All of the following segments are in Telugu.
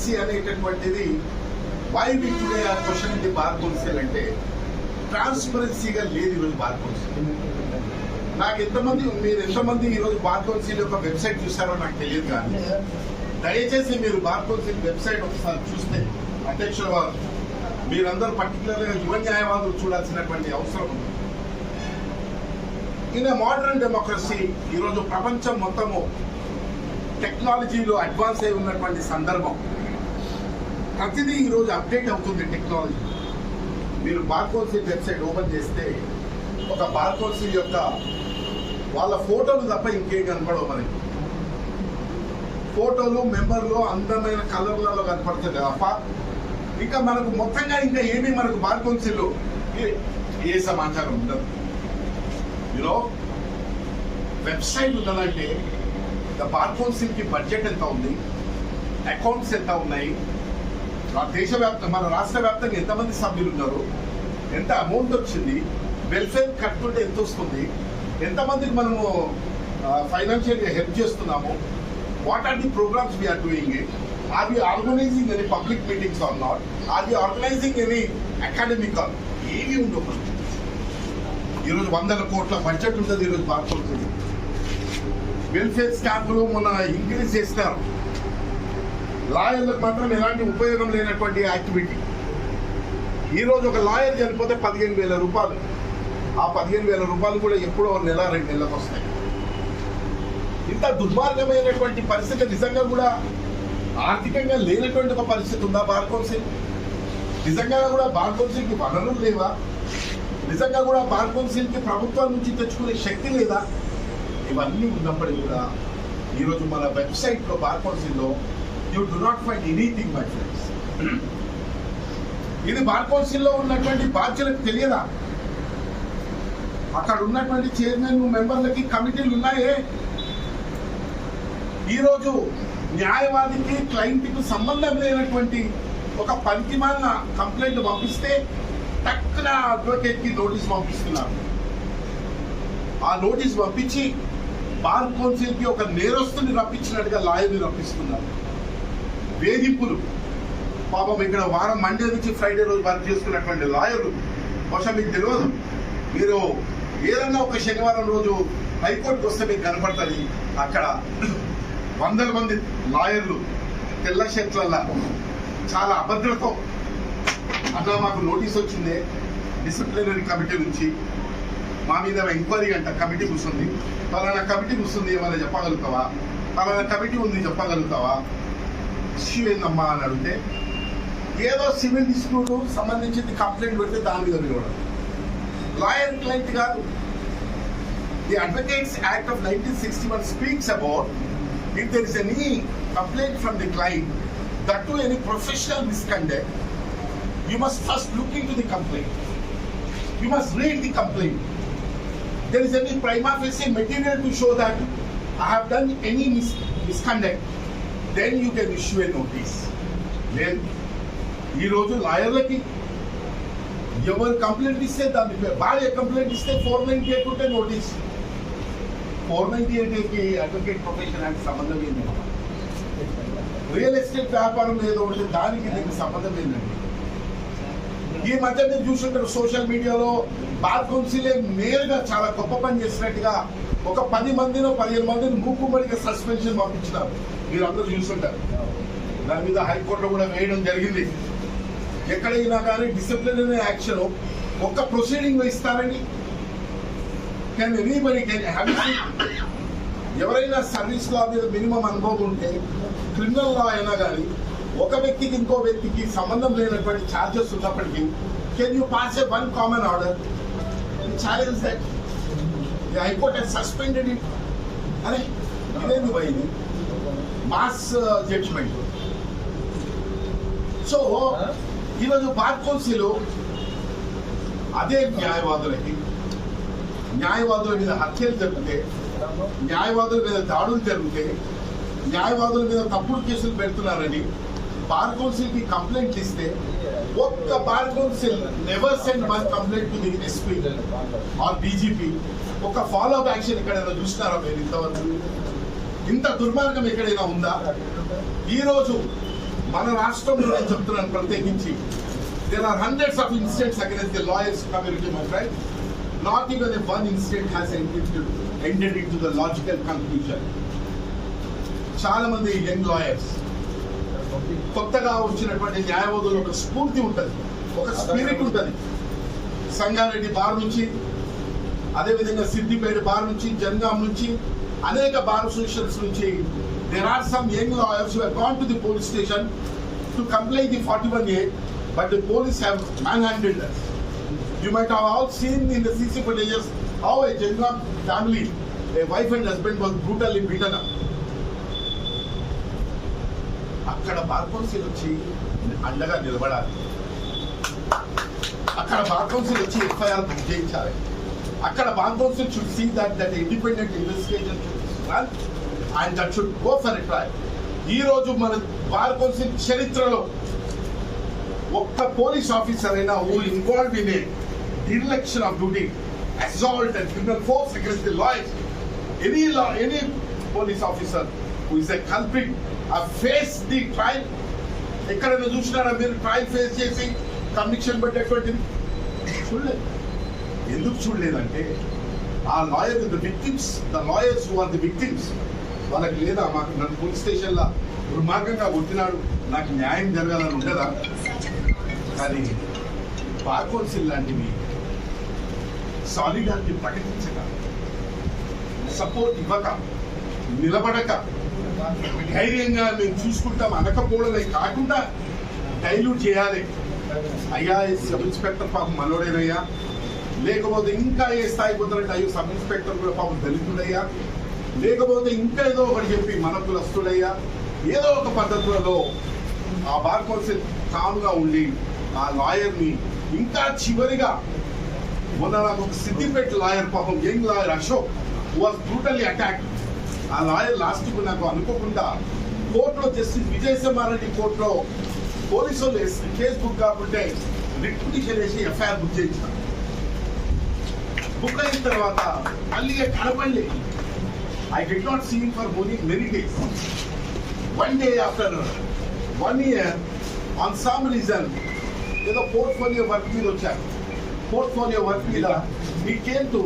ట్రాన్స్పరెన్సీ అనేటటువంటిది వై వి టుడే ఆ క్వశ్చన్ ఇది బార్ కౌన్సిల్ అంటే ట్రాన్స్పరెన్సీగా లేదు ఈరోజు బార్ కౌన్సిల్ నాకు ఎంతమంది మీరు ఎంతమంది ఈరోజు బార్ కౌన్సిల్ యొక్క వెబ్సైట్ చూసారో నాకు తెలియదు కానీ దయచేసి మీరు బార్ కౌన్సిల్ వెబ్సైట్ ఒకసారి చూస్తే అధ్యక్షుల వారు మీరందరూ పర్టికులర్గా యువ న్యాయవాదులు చూడాల్సినటువంటి అవసరం ఉంది. ఇన్ మోడర్న్ డెమోక్రసీ ఈరోజు ప్రపంచం మొత్తము టెక్నాలజీలో అడ్వాన్స్ అయి ఉన్నటువంటి సందర్భం. ప్రతిదీ ఈరోజు అప్డేట్ అవుతుంది టెక్నాలజీ. మీరు బార్ వెబ్సైట్ ఓపెన్ చేస్తే ఒక బార్ యొక్క వాళ్ళ ఫోటోలు తప్ప ఇంకేం కనపడవు మనకి. ఫోటోలు మెంబర్లు అందమైన కలర్లలో కనపడుతుంది తప్ప ఇంకా మనకు మొత్తంగా ఇంకా ఏమీ మనకు బార్ ఏ సమాచారం ఉండదు. యూనో వెబ్సైట్ ఉన్నదంటే ద బార్ బడ్జెట్ ఎంత ఉంది? అకౌంట్స్ ఎంత ఉన్నాయి? దేశ మన రాష్ట్ర వ్యాప్తంగా ఎంతమంది సభ్యులు ఉన్నారు ఎంత అమౌంట్ వచ్చింది? వెల్ఫేర్ కట్టుకుంటే ఎంత వస్తుంది? ఎంతమందికి మనము ఫైనాన్షియల్గా హెల్ప్ చేస్తున్నాము? What are the programs we're doing it are we organizing any public meetings or not are we organizing any academic or ఏవి ఉండవు మనకి. ఈరోజు వందల కోట్ల బడ్జెట్ ఉంటుంది ఈరోజు బాగుంటుంది వెల్ఫేర్ స్టాంపులు మొన్న ఇంక్రీజ్ చేస్తారు లాయర్లకు మాత్రం ఎలాంటి ఉపయోగం లేనటువంటి యాక్టివిటీ ఈరోజు ఒక లాయర్ చనిపోతే పదిహేను వేల రూపాయలు. ఆ పదిహేను వేల రూపాయలు కూడా ఎప్పుడో నెల రెండు నెలలకు వస్తాయి. ఇంత దుర్మార్గమైనటువంటి పరిస్థితి నిజంగా కూడా ఆర్థికంగా లేనటువంటి ఒక పరిస్థితి ఉందా బార్ కౌన్సిల్ నిజంగా కూడా బార్ కౌన్సిల్కి వనరులు లేవా? నిజంగా కూడా బార్ కౌన్సిల్కి ప్రభుత్వం నుంచి తెచ్చుకునే శక్తి లేదా? ఇవన్నీ ఉన్నప్పటికీ కూడా ఈరోజు మన వెబ్సైట్లో బార్ కౌన్సిల్లో you do not find anything my friends ఇది బార్ కౌన్సిల్లో ఉన్నటువంటి బాధ్యులకు తెలియదా? అక్కడ ఉన్నటువంటి చైర్మన్ మెంబర్లకి కమిటీలు ఉన్నాయే? ఈరోజు న్యాయవాదికి క్లయింట్కి సంబంధం లేనటువంటి ఒక పంతిమాలిన కంప్లైంట్ పంపిస్తే టక్కున అడ్వకేట్కి నోటీస్ పంపిస్తున్నారు. ఆ నోటీస్ పంపించి బార్ కౌన్సిల్కి ఒక నేరస్తుని రప్పించినట్టుగా లాయర్ని రప్పిస్తున్నారు. వేధింపులు. పాపం ఇక్కడ వారం మండే నుంచి ఫ్రైడే రోజు వర్క్ చేసుకున్నటువంటి లాయర్లు. బహుశా మీకు తెలియదు. మీరు ఏదన్నా ఒక శనివారం రోజు హైకోర్టుకు వస్తే మీకు కనపడుతుంది. అక్కడ వందల మంది లాయర్లు తెల్ల షర్ట్లల్లా చాలా అభద్రతో అట్లా మాకు నోటీస్ వచ్చింది. డిసిప్లినరీ కమిటీ నుంచి మా మీద ఎంక్వైరీ అంట. కమిటీ కూర్చుంది. పలానా కమిటీ కూర్చుంది ఏమైనా చెప్పగలుగుతావా? పలానా కమిటీ ఉంది చెప్పగలుగుతావా? ఇష్యూ ఏందమ్మా అని అడిగితే ఏదో సివిల్ డిస్ప్యూట్ సంబంధించింది కంప్లైంట్ పెడితే దాని మీద ఇవ్వడం లాయర్ క్లయింట్ కాదు. The advocates act of nineteen sixty one speaks about if there is any complaint from the client that to any professional misconduct you must first look in to the complaint you must read the complaint there is any prima facie material to show that I have done any mis- misconduct, then you can issue a notice లేదు ఈరోజు లాయర్లకి ఎవరు కంప్లైంట్ ఇస్తే దాని భార్య కంప్లైంట్ ఇస్తే ఫోర్ నైన్టీ ఎయిట్ ఉంటే నోటీస్ ఫోర్ నైన్టీ ఎయిట్కి అడ్వకేట్ ప్రొఫెషన్ అంటే సంబంధం ఏంటి రియల్ ఎస్టేట్ వ్యాపారం ఏదో ఉంటే దానికి దీనికి సంబంధం ఏంటండి ఈ మధ్య మీరు చూసుంటారు సోషల్ మీడియాలో బార్ కౌన్సిలే నేరుగా చాలా గొప్ప పని చేసినట్టుగా ఒక పది మందినో పదిహేను మందిని మూకుమ్మడిగా సస్పెన్షన్ పంపించినారు. మీరు అందరూ చూసుంటారు. దాని మీద హైకోర్టులో కూడా వేయడం జరిగింది. ఎక్కడైనా కానీ డిసిప్లినరీ యాక్షన్ ఒక్క ప్రొసీడింగ్ ఇస్తారని కెన్ ఎనీబడి కెన్ హ్యావ్ ఎవరైనా సర్వీస్ లా మీద మినిమం అనుభవం ఉంటే క్రిమినల్ లా అయినా కానీ ఒక వ్యక్తికి ఇంకో వ్యక్తికి సంబంధం లేనటువంటి ఛార్జెస్ ఉన్నప్పటికీ can you pass a one common order challenge that the high court has suspended it అరే ఇదేంది పోయింది మాస్ జడ్జ్మెంట్ సో ఈరోజు బార్ కౌన్సిల్ అదే న్యాయవాదులకి న్యాయవాదుల మీద హత్యలు జరిగితే న్యాయవాదుల మీద దాడులు జరిగితే న్యాయవాదుల మీద తప్పుడు కేసులు పెడుతున్నారని బార్ కౌన్సిల్కి కంప్లైంట్ ఇస్తే ఒక్క bar council never send one complaint to the SP or DGP ఒక ఫాలో అప్ యాక్షన్ ఎక్కడైనా చూసినారా మీరు ఇంతవరకు? ఇంత దుర్మార్గం ఎక్కడైనా ఉందా? ఈరోజు మన రాష్ట్రంలో నేను చెప్తున్నాను ప్రత్యేకించి. There are hundreds of incidents against the lawyers community my friend not even one incident has ended in to the logical conclusion చాలా మంది యంగ్ లాయర్స్ కొత్తగా వచ్చినటువంటి న్యాయవాదులు ఒక స్ఫూర్తి ఉంటుంది ఒక స్పిరిట్ ఉంటుంది. సంగారెడ్డి బార్ నుంచి అదేవిధంగా సిద్దిపేట బార్ నుంచి జనగాం నుంచి అనేక బార్ అసోసియేషన్స్ నుంచి there are some young lawyers who gone to the police station to comply the forty one A but the police have manhandled you might have all seen in the CC footages how a Jangam family, a wife and husband was brutally beaten అక్కడ బార్ కౌన్సిల్ వచ్చి అండగా నిలబడాలి. అక్కడ బార్ కౌన్సిల్ వచ్చి ఎఫ్ఐఆర్ బుక్ చేయించాలి. అక్కడ బాంబోస్ should see that that independent investigation and that should go for a trial ఈ రోజు మన బార్ కౌన్సిల్ చరిత్రలో ఒక్క పోలీస్ ఆఫీసర్ అయినా who involve in a direction of duty assault and criminal force against the lawyers any law any police officer who is a culprit ఆ ఫేస్ ది ట్రయల్ ఎక్కడైనా చూసినారా మీరు? ట్రయల్ ఫేస్ చేసి కన్విక్షన్ పెట్టేటువంటిది? చూడలేదు. ఎందుకు చూడలేదంటే ఆ lawyer the victims the lawyers who are the victims వాళ్ళకి లేదా మాకు నన్ను పోలీస్ స్టేషన్లో దుర్మార్గంగా కొట్టినాడు నాకు న్యాయం జరగాలని ఉండదా కానీ బార్ లాంటివి సాలిడారిటీ ప్రకటించక సపోర్ట్ ఇవ్వక నిలబడక ధైర్యంగా మేము చూసుకుంటాం అనకపోవడమే కాకుండా డైల్యూట్ చేయాలి. అయ్యా సబ్ ఇన్స్పెక్టర్ పాపం మనోడేనయ్యా లేకపోతే ఇంకా ఏ స్థాయి పోతారంటే అయ్యో సబ్ ఇన్స్పెక్టర్ కూడా పాపం దళితుడయ్యా. లేకపోతే ఇంకా ఏదో ఒకటి చెప్పి మన కులస్తుడయ్యా ఏదో ఒక పద్ధతులలో ఆ బార్ కౌన్సిల్ కామ్గా ఉండి ఆ లాయర్ని ఇంకా చివరిగా మొన్న నాకు ఒక సిద్దిపేట లాయర్ పాపం young lawyer Ashok was brutally attack ఆ లాయర్ లాస్ట్కి నాకు అనుకోకుండా కోర్టులో జస్టిస్ విజయసింహారెడ్డి కోర్టులో పోలీసులు వేసి కేసు బుక్ కాకుంటే రిట్ పిటిషన్ వేసి ఎఫ్ఐఆర్ బుక్ చేయించారు. బుక్ అయిన తర్వాత మళ్ళీ కనపడలే I did not see for many many days one day after one year on some reason ఏదో పోర్ట్ఫోలియో వర్క్ మీద వచ్చారు పోర్ట్ఫోలియో వర్క్ మీద me came to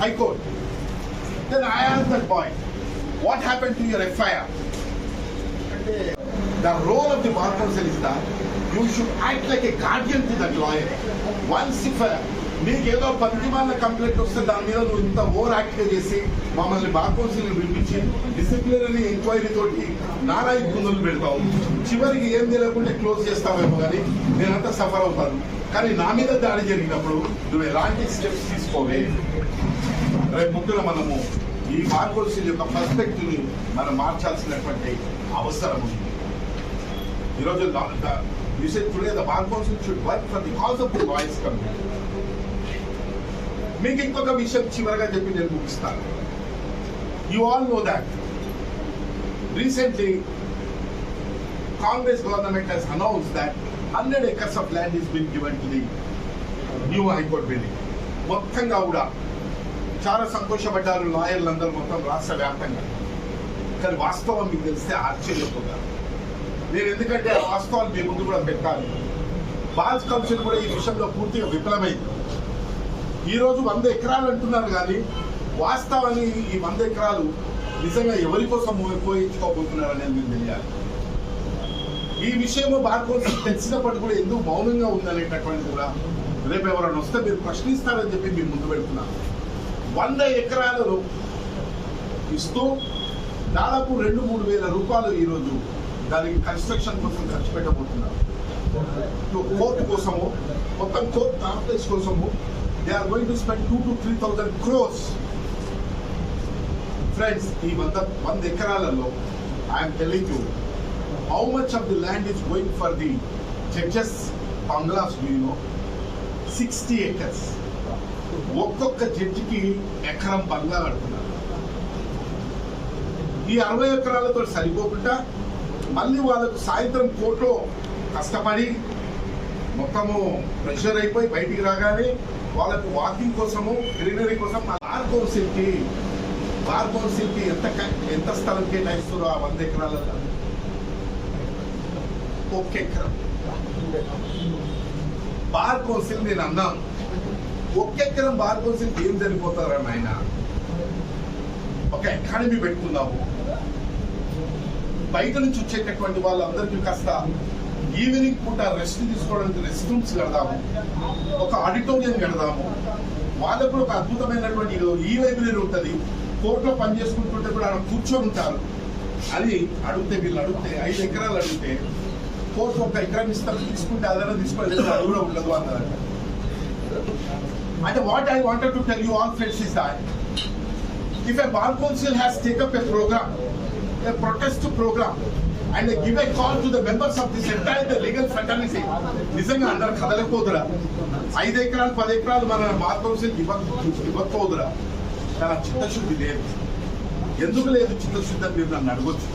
high court then I ask that boy what happen to your FIR అంటే the role of the bar council is that you should act like a guardian to that lawyer once if మీకు ఏదో పనికిమాల కంప్లైంట్ వస్తే దాని మీద నువ్వు ఇంత ఓవర్ యాక్టివ్ చేసి మమ్మల్ని బార్ కౌన్సిల్ పిలిపించి డిసిప్లినరీ ఎంక్వైరీ తోటి నానా ఇబ్బందులు పెడతావు. చివరికి ఏం తెలియకుండా క్లోజ్ చేస్తావేమో కానీ నేనంతా సఫర్ అవుతాను. కానీ నా మీద దాడి జరిగినప్పుడు నువ్వు ఎలాంటి స్టెప్స్ తీసుకోవే? రేపు ముఖ్యంగా మనము ఈ బార్ కౌన్సిల్ యొక్క పర్స్పెక్టివ్ని మనం మార్చాల్సినటువంటి అవసరం ఉంది. ఈరోజు you said today the bar council should work for the cause of the voice community మీకు ఇంకొక విషయం చివరగా చెప్పి నేను ముగిస్తాను. You all know that recently Congress government has announce that hundred acres of land is been given to the new high court building మొత్తంగా కూడా చాలా సంతోషపడ్డారు లాయర్లు అందరూ మొత్తం రాష్ట్ర వ్యాప్తంగా. కానీ వాస్తవం మీకు తెలిస్తే ఆశ్చర్యపోతారు. నేను ఎందుకంటే ఆ వాస్తవాలు మీ ముందు కూడా పెట్టాలి. బాల్స్ కౌన్సిల్ కూడా ఈ విషయంలో పూర్తిగా విఫలమైంది. ఈరోజు వంద ఎకరాలు అంటున్నారు కానీ వాస్తవాన్ని ఈ వంద ఎకరాలు నిజంగా ఎవరి కోసం ఉపయోగించుకోబోతున్నారు అనేది మీకు తెలియాలి. ఈ విషయము బార్ కౌన్సిల్ తెలిసినప్పటికీ కూడా ఎందుకు మౌనంగా ఉందనేటటువంటిది కూడా రేపు ఎవరైనా వస్తే మీరు ప్రశ్నిస్తారని చెప్పి మీరు ముందు పెడుతున్నారు వంద ఎకరాలను ఇస్తూ దాదాపు రెండు మూడు వేల రూపాయలు ఈరోజు దానికి కన్స్ట్రక్షన్ కోసం ఖర్చు పెట్టబోతున్నారు. కోర్టు కోసము మొత్తం కోర్టు కాంప్లెక్స్ కోసము they are going to spend two to three thousand crores friends ఈ వంద వంద ఎకరాలలో I'm telling you how much of the land is going for the judges bungalows you know sixty acres ఒక్కొక్క జడ్జికి ఎకరం బంగ్లా కడుతున్నారు. ఈ అరవై ఎకరాలతో సరిపోకుండా మళ్ళీ వాళ్ళకు సాయంత్రం కోర్టులో కష్టపడి మొత్తము ప్రెషర్ అయిపోయి బయటికి రాగానే వాళ్ళకు వాకింగ్ కోసము గ్రీనరీ కోసం బార్ కౌన్సిల్కి బార్ కౌన్సిల్కి ఎంత ఎంత స్థలం కేటాయిస్తారో ఆ వంద ఎకరాల ఒక్క ఎకరం. బార్ కౌన్సిల్ నేను అన్నాను. ఒక్క ఎకరం బార్ కౌన్సిల్ ఏం జరిగిపోతారని ఆయన ఒక అకాడమీ పెట్టుకుందాము. బయట నుంచి వచ్చేటటువంటి వాళ్ళందరికీ కాస్త ఈవినింగ్ పూట రెస్ట్ తీసుకోవడానికి రెస్ట్ రూమ్స్ కడదాము. ఒక ఆడిటోరియం వాళ్ళకు కూడా ఒక అద్భుతమైనటువంటి ఈ లైబ్రరీ ఉంటుంది. కోర్టులో పని చేసుకుంటుంటే కూడా ఆడ కూర్చొని ఉంటారు. అని అడిగితే వీళ్ళు అడిగితే ఐదు ఎకరాలు అడిగితే కోర్టు ఒక ఎకరం ఇస్తారు తీసుకుంటే అదన తీసుకుంటే అది కూడా ఉండదు అన్నారు. అంటే what I wanted to tell you all friends is that if a bar council has taken up a program, a protest program, and give a call to the members of this entire legal the legal నిజంగా అందరు కదలకపోదురా. ఐదు ఎకరాలు పది ఎకరాలు మన బార్ ఇవ్వకపోదురా. తన చిత్తశుద్ధి లేదు. ఎందుకు లేదు చిత్తశుద్ధి అని మీరు నన్ను అడగొచ్చు?